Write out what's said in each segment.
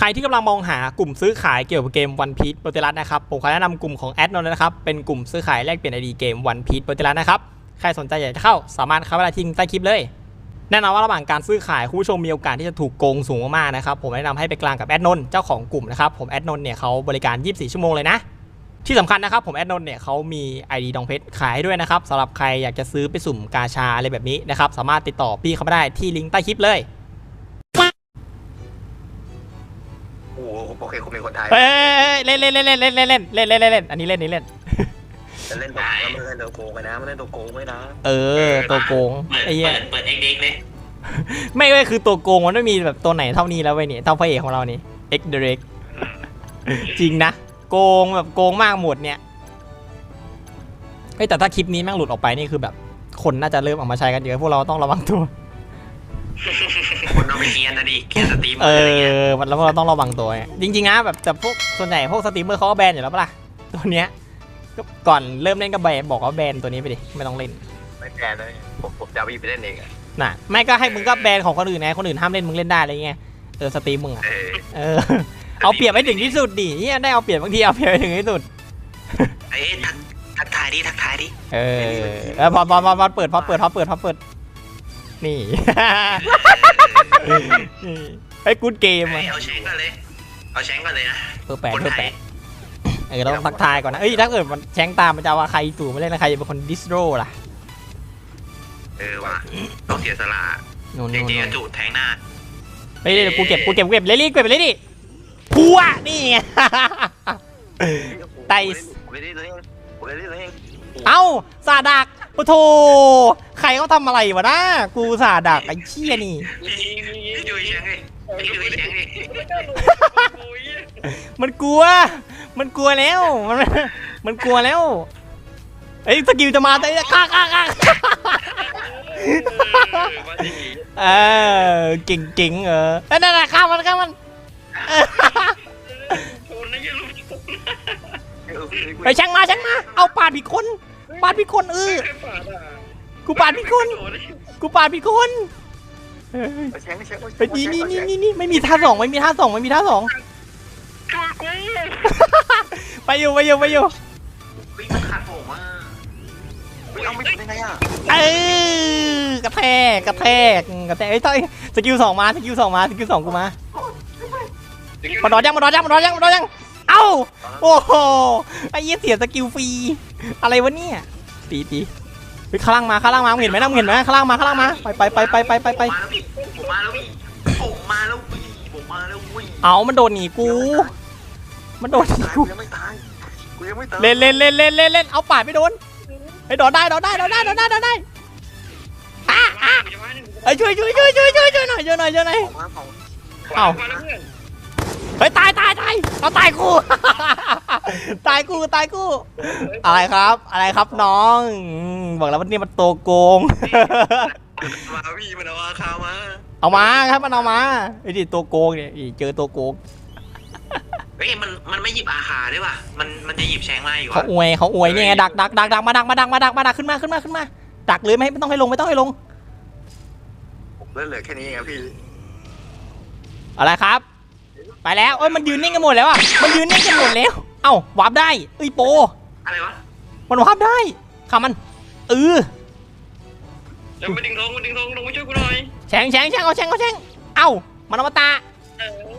ใครที่กำลังมองหากลุ่มซื้อขายเกี่ยวกับเกม One Piece โปรเตลัสนะครับ ผมขอแนะนำกลุ่มของแอดนนท์นะครับ เป็นกลุ่มซื้อขายแลกเปลี่ยนไอดีเกม One Piece โปรเตลัสนะครับ ใครสนใจอยากจะเข้าสามารถเข้าไปได้ที่ลิงใต้คลิปเลย แน่นอนว่าระหว่างการซื้อขายคุณผู้ชมมีโอกาสที่จะถูกโกงสูงมากๆนะครับ ผมแนะนำให้ไปกลางกับแอดนนท์เจ้าของกลุ่มนะครับ ผมแอดนนท์เนี่ยเขาบริการ 24 ชั่วโมงเลยนะ ที่สำคัญนะครับ ผมแอดนนท์เนี่ยเขามี ID ดองเพชรขายให้ด้วยนะครับสำหรับใครอยากจะซื้อไปสุ่มกาชาอะไรแบบนี้นะครับ สามารถติดต่อพี่เขามาได้ที่ลิงก์ใต้คลิปเลย โอเคคุณเป็นคนไทยเฮ้ยเล่นเล่นเล่นเล่นเล่นเล่นเล่นเล่นเล่นเล่นเล่นอันนี้เล่นนี้เล่น จะเล่นตัวแล้วมันเล่นตัวโกงไปนะมันเล่นตัวโกงไว้นะเออ ตัวโกงเปิดไอ้เหี้ยเปิดเปิดเอ็กเด็กเลยไม่เว้ยคือตัวโกงมันไม่มีแบบตัวไหนเท่านี้แล้วเว้ยนี่เท่าพระเอกของเรานี่ X Direct จริงนะโกงแบบโกงมากหมดเนี่ยเฮ้ยแต่ถ้าคลิปนี้แม่งหลุดออกไปนี่คือแบบ คนน่าจะเริ่มเอามาใช้กันเยอะพวกเราต้องระวังตัว ไปเกียนนะดิเกียนสตรีมเออะไรเงี้ยอมันแล้วพวกเราต้องระวังตัวไงจริงๆนะแบบแต่พวกส่วนใหญ่พวกสตรีมเมอร์เขาก็แบนอยู่แล้วปะล่ะตัวเนี้ยก็ก่อนเริ่มเล่นก็แบนบอกว่าแบนตัวนี้ไปดิไม่ต้องเล่นไม่แพ้เลยผมผมจะเอาไปเล่นเองอะน่ะไม่ก็ให้มึงก็แบนของคนอื่นไงคนอื่นห้ามเล่นมึงเล่นได้อะไรเงี้ยเออสตรีมมึงอะเออเออเอาเปรียบให้ถึงที่สุดดิเฮียได้เอาเปรียบบางทีเอาเปรียบให้ถึงที่สุด เอ้ยทักทักทายดิทักทายดิ เออแล้วพอพอพอพอเปิดพอเปิดพอเปิดพอเปิด นี่นี่ ไอ้กูดเกมเอ้อะยเอาแชงก่อนเลย เอาแชงก่อนเลยนะเพื่อแปดคนเพื่อไทแปยดเออเราต้องทักทายก่อนนะเอ้ยถ้าเกิดมันแชงตามมันจะว่าใครตู่ไม่เล่นนะใครจะเป็นคนดิสโรล่ะ เออว่ะต้องเสียสละนู่นจนู่นริงๆนู่อะนจูดแทงหน้าเฮ้ยเดี๋ยวกูเก็บกูเก็บกูเก็บเลยลี่เก็บไปเลยดิพัวนี่ไงไต่ผมเล่นตัวเองผมเล่นตัวเองเอ้าสาดักโอ้โถใค รเขาทำอะไรวะนะกูสาดักไอ้เชี่ยนี่ พี่ดูไอ้แชงพี่ดูไอ้แชงมันกลัว มันกลัวแล้ว มันมันกลัวแล้วเอ้ยสกิลจะมาแต่ฆ่าฆ่าฆ่าเออเก่งเก่งเออเอ้ยนั่นน่ะฆ่ามันฆ่ามันเออไปช่างมาช่างมา เอาปาดผิดคน ปาดผิดคนเออ กูปาดผิดคนกูปาดผิดคนเออแชงแชงไปนี่นี่นี่นี่นี่ไม่มีท่าสองไม่มีท่าสองไม่มีท่าสองไปอยู่ไปอยู่ไปอยู่วิ่งมันขาดผมอะเอาไม่ถูกได้ไงอะเออกระแทกกระแทกกระแทกเอ้ยต้อยสกิลสองมาสกิลสองมาสกิลสองกูมามาดอดยังมาดอดยังมาดอดยังมาดอดยังเอ้าโอ้โหไอ้เหี้ยเสียสกิลฟรีอะไรวะเนี่ยตีตี ไปข้างล่างมาข้างล่างมามึงเห็นไหมนะมึงเห็นไหมข้างล่างมาข้างล่างมาไปไปไปไปไปไปไปผมมาแล้วพี่ผมมาแล้วพี่ผมมาแล้วพี่เอามันโดนหนีกู มันโดนหนีตายกูกูยังไม่ตายกูยังไม่ตายเล่นเล่นเล่นเล่นเล่นเล่นเอาปาดไม่โดนไอ้ยโดนได้โดนได้โดนได้โดนได้โดนได้อะอะไอ้ยช่วยช่วยช่วยช่วยช่วยช่วยหน่อยช่วยหน่อยช่วยหน่อยของมาของเอ้า เฮ้ยตายตายตายเอาตายกู ตายกูตายกู อะไรครับ อะไรครับน้องอืมบอกแล้วว่านี่มันตัวโกง มาพี่มันเอาอาคามาเอามาครับมันเอามาไอ้ดิตัวโกงเนี่ยอีเจอตัวโกงเฮ้ยมันมันไม่หยิบอาคาด้วยว่ะมันมันจะหยิบแชงมาอยู่เขาอะอวยเขาอวยเนี่ยไงดักดักดักดักมาดักมาดักมาดักมาดักขึ้นมาขึ้นมาขึ้นมา ดักเลยไม่ให้ไม่ต้องให้ลงไม่ต้องให้ลงผมเล่นเหลือแค่นี้เองครับพี่อะไรครับ ไปแล้วเอ้ยมันยืนนิ่งกันหมดแล้วอะมันยืนนิ่งกันหมดแล้ว เอ้าวาร์ปได้เอ้ยโป อะไรวะมันวาร์ปได้ขามันเออเดี๋ยวมาดึงทองมาดึงทองลงมาช่วยกูหน่อยแฉงแฉงแฉงเอาแฉงเอาแฉงเอ้ามันอมตะ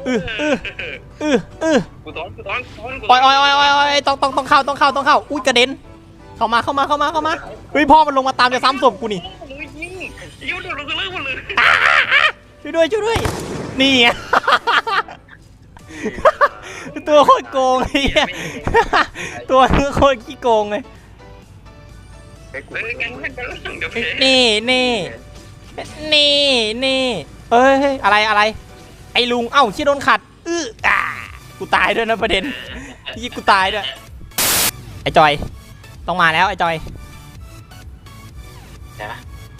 เออเออเออเออกูถอนกูถอนกูถอนกูปล่อยอ้อยอ้อยอ้อยอ้อยต้องต้องต้องเข้าต้องเข้าต้องเข้าอุ้ยกระเด็นเข้ามาเข้ามาเข้ามาเข้ามาเฮ้ยพ่อมันลงมาตามจะซ้ำศพกูนี่เลยยิงยิงโดนลงกันเลยหมดเลยช่วยด้วยช่วยด้วยนี่ไง ตัวโคตรโกงไอ้เหี้ยตัวโคตรขี้โกงเลยไอ้กูเออกันกันกันเดี๋ยวเพนี่นี่นี่นี่เฮ้ยเฮ้ยอะไรอะไร ไอ้ลุงเอ้าชี้โดนขัดอื้ออ่ากูตายด้วยนะประเด็นยี่กูตายด้วยไอ้จอยต้องมาแล้วไอ้จอย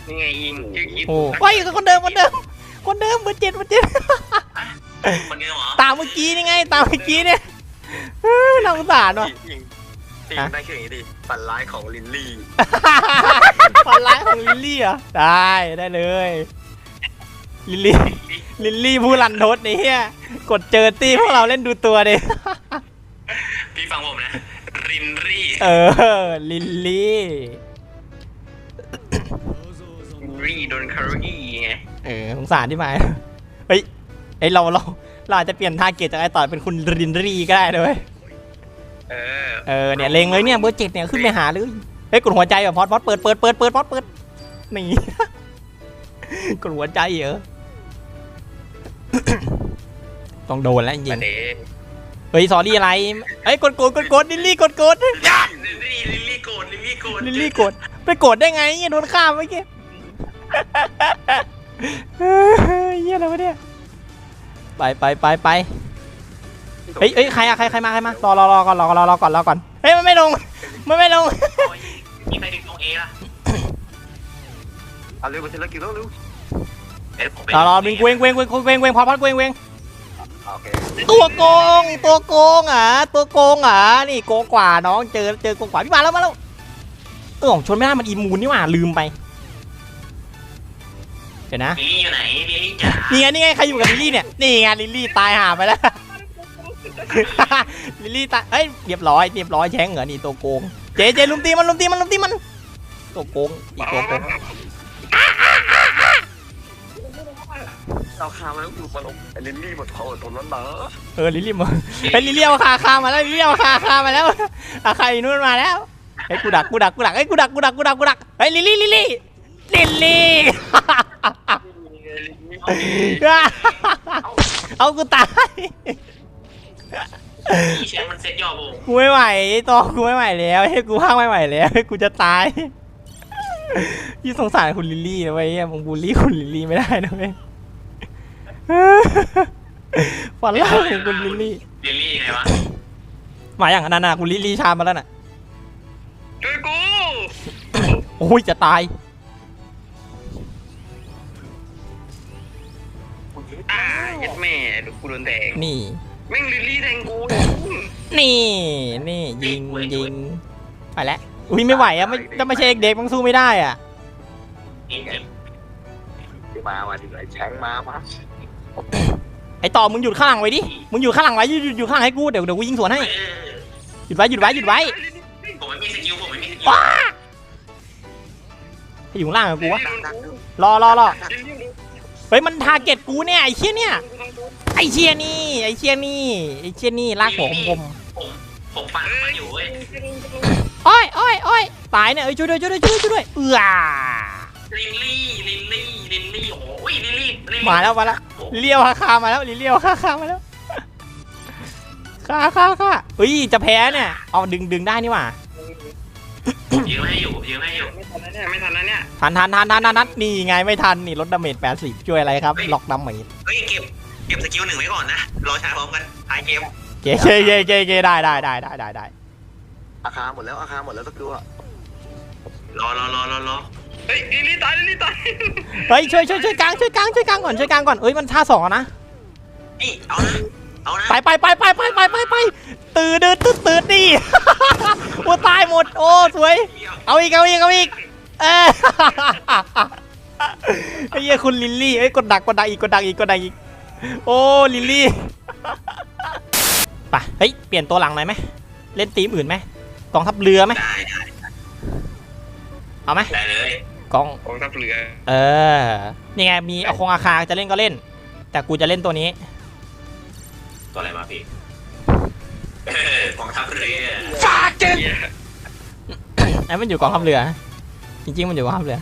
นี่ไงยิงยิงยิงโอ้เฮ้ยคนเดิมคนเดิมคนเดิมเบอร์เจ็ดเบอร์เจ็ดคนามเมื่อกี้นี่ไง ตามเมื่อกี้เนี่ยเฮ้ยน่าสงสารว่ะยิงตีได้แค่อย่างนี้ดิฝันร้ายของลินลี่ฝันร้ายของลิลลี่เหรอได้ได้เลย ลิลลี่ ลิลลี่ผู้รันทดนี่เฮียกดเจอตี้พวกเราเล่นดูตัวดิ พี่ฟังผมนะรินรี่เออ ลิลลี่รี่โดนคาร์กี้ไง เออสงสารที่หมายเฮ้ยไอยเราเรา เราอาจจะเปลี่ยนทาร์เกตจากไอต่อยเป็นคุณรินรีก็ได้เลยเออเออเนี่ยเลงเลยเนี่ยเบอร์เจ็ดเนี่ยขึ้นไปหาเลยเฮ้ยกดหัวใจแบบพอดพอดเปิดเปิดเปิดเปิดพอดเปิดนี่กดหัวใจเหรอต้องโดนแล้วจริประงเด็นๆเฮ้ยสอรี่อะไรเฮ้ยกดกดกดกดลิลลี่กดกดยันลิลลี่ลิลลี่โกรธลิลลี่โกรธลิลลี่กดไปกดได้ไงเนี่ยโดนฆ่าเมื่อกี้เฮ้ยเหี้ยอะไรวะเนี่ย ไปไปไปไปเฮ้ยเฮ้ยใครอะใครใครมาใครมารอรอรอก่อนรอรอรอก่อนรอก่อนเฮ้ยมันไม่ลงมันไม่ลงโอ้ยมีไปถึงตรงเอละเอาเร็วมาทีละกี่รอบเร็วเดี๋ยวผมไปรอรอวิ่งเวงเวงเวงเวงเวงพอพัดเวงเวงโอเคตัวโกงตัวโกงอะตัวโกงอะนี่โกงกว่าน้องเจอเจอโกงกว่าพี่มาแล้วมาแล้วเออผมชนไม่ได้มันอีมูนนี่หว่าลืมไป เดี๋ยวนะลิลลี่อยู่ไหนลิลลี่จ๋านี่ไงนี่ไงใครอยู่กับลิลลี่เนี่ยนี่ไงลิลลี่ตายห่าไปแล้ว ลิลลี่ตายเอ้ยเรียบร้อยเรียบร้อยแช้งเหรอนี่ตัวโกงเจเจลุมตีมันลุมตีมันลุมตีมันตัวโกงอีกตัวโกงเราคามาแล้วอยู่มาลงไอ้ลินนี่หมดเขาอดทนแล้วเนอะเออลิลลี่มาเฮ้ยลิลลี่เอาคาคามาแล้วลิลลี่เอาคาคามาแล้วอาคาอยู่นู่นมาแล้วเฮ้ยกูดักกูดักกูดักเฮ้ยกูดักกูดักกูดักกูดักเฮ้ยลิลลี่ลิลลี่ลิลลี่ เอากูตาย พี่แชมป์มันเซ็ตย่อผมกูไม่ไหวตอกูไม่ไหวแล้วให้กูพากไม่ไหวแล้วให้กูจะตายยี่สงสารคุณลิลลี่นะเว้ยเหี้ยมึงบูลลี่คุณลิลลี่ไม่ได้นะเว้ยฝันร้ายของคุณลิลลี่ลิลลี่ไงวะมาอย่างนั้นน่ะคุณลิลลี่ชามมาแล้วน่ะ ช่วยกู โอ้ยจะตาย กูโดนแดงนี่ แม่งลิลลี่แทงกูนี่ นี่ยิงยิงไปแล้วอุ้ยไม่ไหวอะไม่ถ้าไม่ใช่เด็กๆมันสู้ไม่ได้อะนี่ไงที่มามาดิไอ้แช้งมามาไอต่อมึงหยุดข้างหลังไว้ดิ มึงหยุดข้างหลังไว้หยุดหยุดหยุดข้างหลังให้กู เดี๋ยวเดี๋ยวกูยิงสวนให้เออหยุดไว้หยุดไว้หยุดไว้ผมไม่มีสกิลผมไม่มีสกิลให้อยู่ข้างล่างกับกูวะดักดักดูรอรอรอลิลลี่ดูเฮ้ยมันทาร์เก็ตกูเนี่ยไอ้เชี่ยเนี่ย ไอเชียนี่ไอเชียนี่ไอเชียนี่ลากหัวผมผมผมฟังมันอยู่เว้ยโอ้ยโอ้ยโอ้ยตายเนี่ยเอ้ยช่วยด้วยช่วยด้วยช่วยด้วยช่วยด้วยเอือลิลลี่ลิลลี่ลิลลี่โอ้ยลิลลี่ลิลลี่มาแล้วมาแล้วเลียวคาคามาแล้วลิเลียวคาคามาแล้วคาคาคาเฮ้ยจะแพ้เนี่ยเอาดึงดึงได้นี่หว่ายืมให้อยู่ยืมให้อยู่ไม่ทันนะเนี่ยไม่ทันนะเนี่ยทันทันทันทันทันทันนี่ไงไม่ทันนี่ลดดาเมจแปดสิบช่วยอะไรครับล็อกดาเมจเฮ้ยเก็บ ก็บสกิลหนึ่งไว้ก่อนนะรอใช้พร้อมกันท้ายเกมเก๋เก๋เก๋เก๋เก๋ได้ได้ได้ได้ได้ได้อาคาหมดแล้วอาคาหมดแล้วสักตัวรอรอรอรอรอเฮ้ยลิลลี่ตายลิลลี่ตายเฮ้ยช่วยช่วยช่วยกลางช่วยกลางช่วยกลางก่อนช่วยกลางก่อนเอ้ยมันท่าสองอะนะนี่เอานะเอานะไปไปไปไปไปไปไปไปตื่นตื่นตื่นตื่นดิโอ้ตายหมดโอ้สวย เอาอีกเอาอีกเอาอีกเออไอ้เหี้ยคุณลิลลี่เอ้ยกดดักกดดักอีกกดดักอีกกดดักอีก โอ้ลิลลี่ไปเฮ้ยเปลี่ยนตัวหลังหน่อยไหมเล่นทีมอื่นไหมกองทัพเรือไหมได้ได้เอาไหมได้เลยกองกองทัพเรือ เออนี่ไงมีเอาคงอาคาจะเล่นก็เล่น แต่กูจะเล่นตัวนี้ ตัวอะไรมาพี่เออกองทัพเรือฟาดเจ็ดไอ้มันอยู่กองทัพเรือ จริงๆมันอยู่กองทัพเรือ